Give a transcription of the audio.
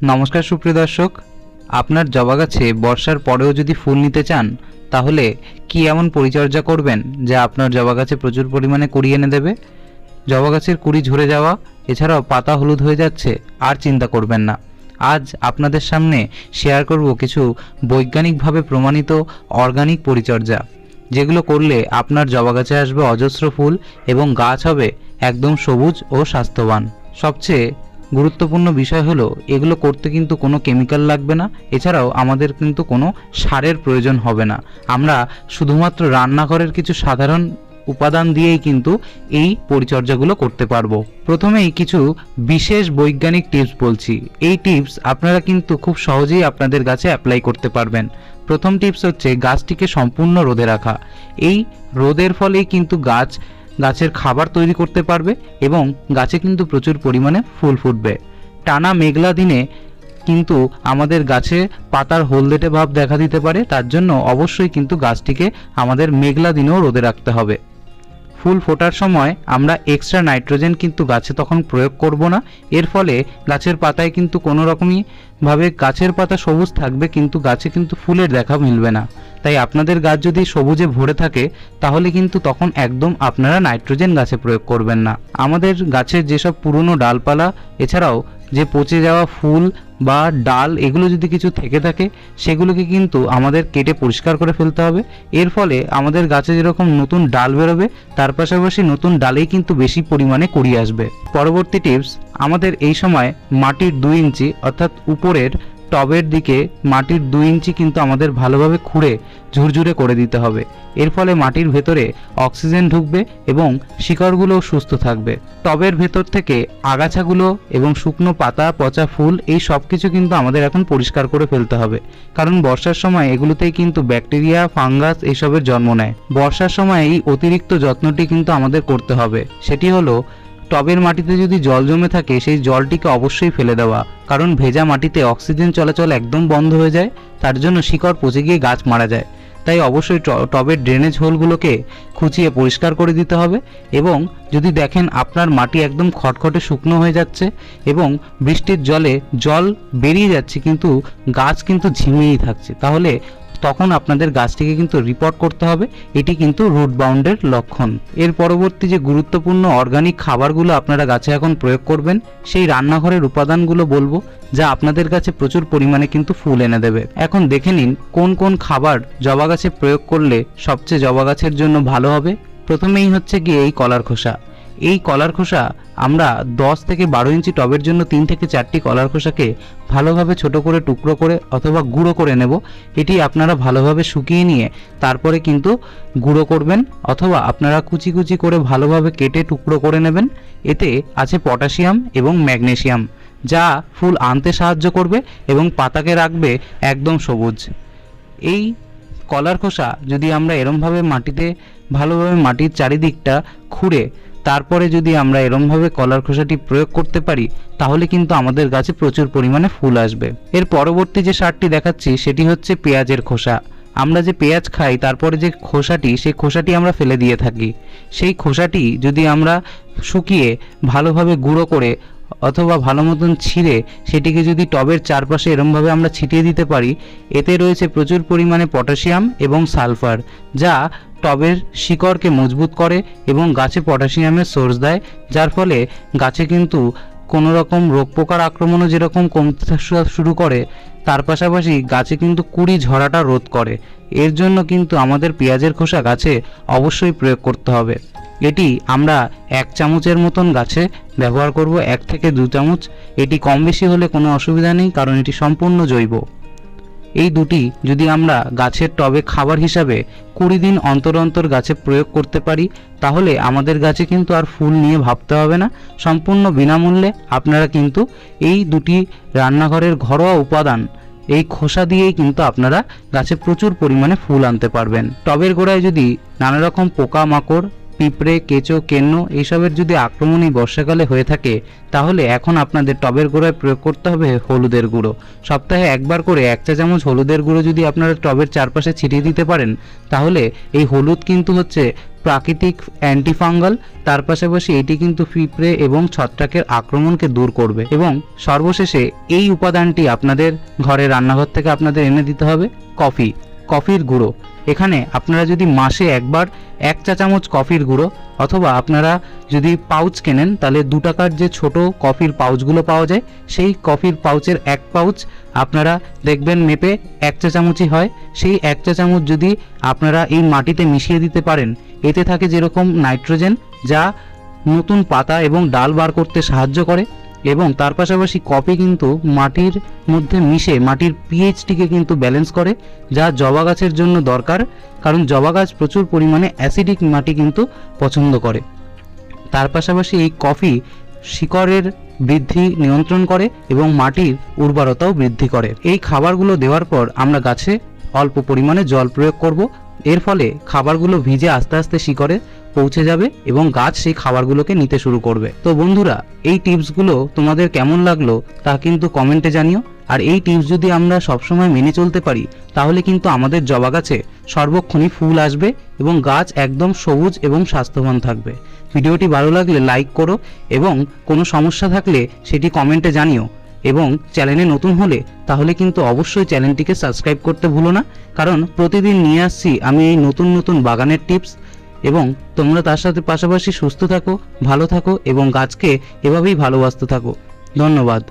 নমস্কার সুপ্রিয় দর্শক, আপনার জবা গাছে বর্ষার পরেও যদি ফুল নিতে চান, তাহলে কি এমন পরিচর্যা করবেন যা আপনার জবা গাছে প্রচুর পরিমাণে কুড়ি এনে দেবে? জবা গাছের কুড়ি ঝরে যাওয়া, এছাড়াও পাতা হলুদ হয়ে যাচ্ছে, আর চিন্তা করবেন না। আজ আপনাদের সামনে শেয়ার করব কিছু বৈজ্ঞানিকভাবে প্রমাণিত অর্গানিক পরিচর্যা, যেগুলো করলে আপনার জবা গাছে আসবে অজস্র ফুল এবং গাছ হবে একদম সবুজ ও স্বাস্থ্যবান। সবচেয়ে গুরুত্বপূর্ণ বিষয় হলো, এগুলো করতে কিন্তু কোনো কেমিক্যাল লাগবে না, এছাড়াও আমাদের কিন্তু কোনো সারের প্রয়োজন হবে না। আমরা শুধুমাত্র রান্নাঘরের কিছু সাধারণ উপাদান দিয়েই কিন্তু এই পরিচর্যাগুলো করতে পারব। প্রথমেই কিছু বিশেষ বৈজ্ঞানিক টিপস বলছি। এই টিপস আপনারা কিন্তু খুব সহজেই আপনাদের গাছে অ্যাপ্লাই করতে পারবেন। প্রথম টিপস হচ্ছে, গাছটিকে সম্পূর্ণ রোদে রাখা। এই রোদের ফলেই কিন্তু গাছ গাছের খাবার তৈরি করতে পারবে এবং গাছে কিন্তু প্রচুর পরিমাণে ফুল ফুটবে। টানা মেঘলা দিনে কিন্তু আমাদের গাছে পাতার হলদেটে ভাব দেখা দিতে পারে, তার জন্য অবশ্যই কিন্তু গাছটিকে আমাদের মেঘলা দিনেও রোদে রাখতে হবে। ফুল ফোটার সময় আমরা এক্সট্রা নাইট্রোজেন কিন্তু গাছে তখন প্রয়োগ করব না। এর ফলে গাছের পাতায় কিন্তু কোনো রকমই ভাবে গাছের পাতা সবুজ থাকবে কিন্তু গাছে কিন্তু ফুলের দেখা মিলবে না। তাই আপনাদের গাছ যদি সবুজে ভরে থাকে, তাহলে কিন্তু তখন একদম আপনারা নাইট্রোজেন গাছে প্রয়োগ করবেন না। আমাদের গাছের যেসব পুরনো ডালপালা, এছাড়াও যে পচে যাওয়া ফুল বা ডাল এগুলো যদি কিছু থেকে থাকে, সেগুলোকে কিন্তু আমাদের কেটে পরিষ্কার করে ফেলতে হবে। এর ফলে আমাদের গাছে যেরকম নতুন ডাল বেরোবে, তার পাশাপাশি নতুন ডালেই কিন্তু বেশি পরিমাণে করিয়ে আসবে। পরবর্তী টিপস আমাদের এই সময় মাটির দুই ইঞ্চি, অর্থাৎ উপরের টবের দিকে মাটির দুই ইঞ্চি কিন্তু আমাদের ভালোভাবে খুঁড়ে ঝুরঝুরে করে দিতে হবে। এর ফলে মাটির ভেতরে অক্সিজেন ঢুকবে এবং শিকড়গুলোও সুস্থ থাকবে। টবের ভেতর থেকে আগাছাগুলো এবং শুকনো পাতা, পচা ফুল এই সব কিছু কিন্তু আমাদের এখন পরিষ্কার করে ফেলতে হবে। কারণ বর্ষার সময় এগুলোতেই কিন্তু ব্যাকটেরিয়া, ফাঙ্গাস এইসবের জন্ম নেয়। বর্ষার সময় এই অতিরিক্ত যত্নটি কিন্তু আমাদের করতে হবে। সেটি হলো টবের মাটিতে যদি জল জমে থাকে, সেই জলটিকে অবশ্যই ফেলে দেওয়া। কারণ ভেজা মাটিতে অক্সিজেন চলাচল একদম বন্ধ হয়ে যায়, তার জন্য শিকড় পচে গিয়ে গাছ মারা যায়। তাই অবশ্যই টবের ড্রেনেজ হোলগুলোকে খুঁচিয়ে পরিষ্কার করে দিতে হবে এবং যদি দেখেন আপনার মাটি একদম খটখটে শুকনো হয়ে যাচ্ছে এবং বৃষ্টির জলে জল বেরিয়ে যাচ্ছে, কিন্তু গাছ কিন্তু ঝিমিয়েই থাকছে, তাহলে তখন আপনাদের গাছটিকে কিন্তু রিপোর্ট করতে হবে। এটি কিন্তু রুট বাউন্ডের লক্ষণ। এর পরবর্তী যে গুরুত্বপূর্ণ অর্গানিক খাবারগুলো আপনারা গাছে এখন প্রয়োগ করবেন, সেই রান্নাঘরের উপাদানগুলো বলব, যা আপনাদের কাছে প্রচুর পরিমাণে কিন্তু ফুল এনে দেবে। এখন দেখে নিন, কোন কোন খাবার জবা গাছে প্রয়োগ করলে সবচেয়ে জবা গাছের জন্য ভালো হবে? প্রথমেই হচ্ছে গিয়ে এই কলার খোসা। এই কলার খোসা আমরা দশ থেকে বারো ইঞ্চি টবের জন্য তিন থেকে চারটি কলার খোসাকে ভালোভাবে ছোট করে টুকরো করে অথবা গুঁড়ো করে নেব। এটি আপনারা ভালোভাবে শুকিয়ে নিয়ে তারপরে কিন্তু গুঁড়ো করবেন অথবা আপনারা কুচি কুচি করে ভালোভাবে কেটে টুকরো করে নেবেন। এতে আছে পটাশিয়াম এবং ম্যাগনেশিয়াম, যা ফুল আনতে সাহায্য করবে এবং পাতাকে রাখবে একদম সবুজ। এই কলার খোসা যদি আমরা এরমভাবে মাটিতে, ভালোভাবে মাটির চারিদিকটা খুঁড়ে তারপরে যদি আমরা এরমভাবে কলার খোসাটি প্রয়োগ করতে পারি, তাহলে কিন্তু আমাদের গাছে প্রচুর পরিমাণে ফুল আসবে। এর পরবর্তী যে সারটি দেখাচ্ছি, সেটি হচ্ছে পেঁয়াজের খোসা। আমরা যে পেঁয়াজ খাই, তারপরে যে খোসাটি, সেই খোসাটি আমরা ফেলে দিয়ে থাকি। সেই খোসাটি যদি আমরা শুকিয়ে ভালোভাবে গুঁড়ো করে অথবা ভালো মতন ছিঁড়ে সেটিকে যদি টবের চারপাশে এরমভাবে আমরা ছিটিয়ে দিতে পারি, এতে রয়েছে প্রচুর পরিমাণে পটাশিয়াম এবং সালফার, যা টবের শিকড়কে মজবুত করে এবং গাছে পটাশিয়ামের সোর্স দেয়, যার ফলে গাছে কিন্তু কোনো রকম রোগ পোকার আক্রমণও যেরকম কমতে শুরু করে, তার পাশাপাশি গাছে কিন্তু কুড়ি ঝরাটা রোধ করে। এর জন্য কিন্তু আমাদের পেঁয়াজের খোসা গাছে অবশ্যই প্রয়োগ করতে হবে। এটি আমরা এক চামচের মতন গাছে ব্যবহার করব এক থেকে দু চামচ। এটি কম বেশি হলে কোনো অসুবিধা নেই, কারণ এটি সম্পূর্ণ জৈব। এই দুটি যদি আমরা গাছের টবে খাবার হিসাবে কুড়ি দিন অন্তর অন্তর গাছে প্রয়োগ করতে পারি, তাহলে আমাদের গাছে কিন্তু আর ফুল নিয়ে ভাবতে হবে না। সম্পূর্ণ বিনামূল্যে আপনারা কিন্তু এই দুটি রান্নাঘরের ঘরোয়া উপাদান, এই খোসা দিয়েই কিন্তু আপনারা গাছে প্রচুর পরিমাণে ফুল আনতে পারবেন। টবের গোড়ায় যদি নানা রকম পোকা মাকড় পিঁপড়ে, কেঁচো, কেন্ন এইসবের যদি আক্রমণ এই বর্ষাকালে হয়ে থাকে, তাহলে এখন আপনাদের টবের গোড়ায় প্রয়োগ করতে হবে হলুদের গুঁড়ো। সপ্তাহে একবার করে এক চা চামচ হলুদের গুঁড়ো যদি আপনারা টবের চারপাশে ছিটিয়ে দিতে পারেন, তাহলে এই হলুদ কিন্তু হচ্ছে প্রাকৃতিক অ্যান্টিফাঙ্গাল, তার পাশাপাশি এটি কিন্তু পিঁপড়ে এবং ছত্রাকের আক্রমণকে দূর করবে। এবং সর্বশেষে এই উপাদানটি আপনাদের ঘরে রান্নাঘর থেকে আপনাদের এনে দিতে হবে, কফি। কফির গুঁড়ো। এখানে আপনারা যদি মাসে একবার এক চা চামচ কফির গুঁড়ো অথবা আপনারা যদি পাউচ কেনেন, তাহলে দু টাকার যে ছোট কফির পাউচগুলো পাওয়া যায়, সেই কফির পাউচের এক পাউচ আপনারা দেখবেন মেপে এক চা চামচই হয়। সেই এক চা চামচ যদি আপনারা এই মাটিতে মিশিয়ে দিতে পারেন, এতে থাকে যেরকম নাইট্রোজেন, যা নতুন পাতা এবং ডাল বার করতে সাহায্য করে। এবং তার পাশাপাশি কফি কিন্তু মাটির মধ্যে মিশে মাটির পিএইচটিকে কিন্তু ব্যালেন্স করে, যা জবা গাছের জন্য দরকার, কারণ জবা গাছ প্রচুর পরিমাণে অ্যাসিডিক মাটি কিন্তু পছন্দ করে। তার পাশাপাশি এই কফি শিকড়ের বৃদ্ধি নিয়ন্ত্রণ করে এবং মাটির উর্বরতাও বৃদ্ধি করে। এই খাবারগুলো দেওয়ার পর আমরা গাছে অল্প পরিমাণে জল প্রয়োগ করব। এর ফলে খাবারগুলো ভিজে আস্তে আস্তে শিকড়ে পৌঁছে যাবে এবং গাছ সেই খাবারগুলোকে নিতে শুরু করবে। তো বন্ধুরা, এই টিপসগুলো তোমাদের কেমন লাগল তা কিন্তু কমেন্টে জানিও। আর এই টিপস যদি আমরা সবসময় মেনে চলতে পারি, তাহলে কিন্তু আমাদের জবা গাছে সর্বক্ষণই ফুল আসবে এবং গাছ একদম সবুজ এবং স্বাস্থ্যবান থাকবে। ভিডিওটি ভালো লাগলে লাইক করো এবং কোনো সমস্যা থাকলে সেটি কমেন্টে জানিও। এবং চ্যানেলে নতুন হলে, তাহলে কিন্তু অবশ্যই চ্যানেলটিকে সাবস্ক্রাইব করতে ভুলো না। কারণ প্রতিদিন নিয়ে আসছি আমি এই নতুন নতুন বাগানের টিপস। এবং তোমরা তার সাথে পাশাপাশি সুস্থ থাকো, ভালো থাকো এবং গাছকে এভাবেই ভালোবাসতে থাকো। ধন্যবাদ।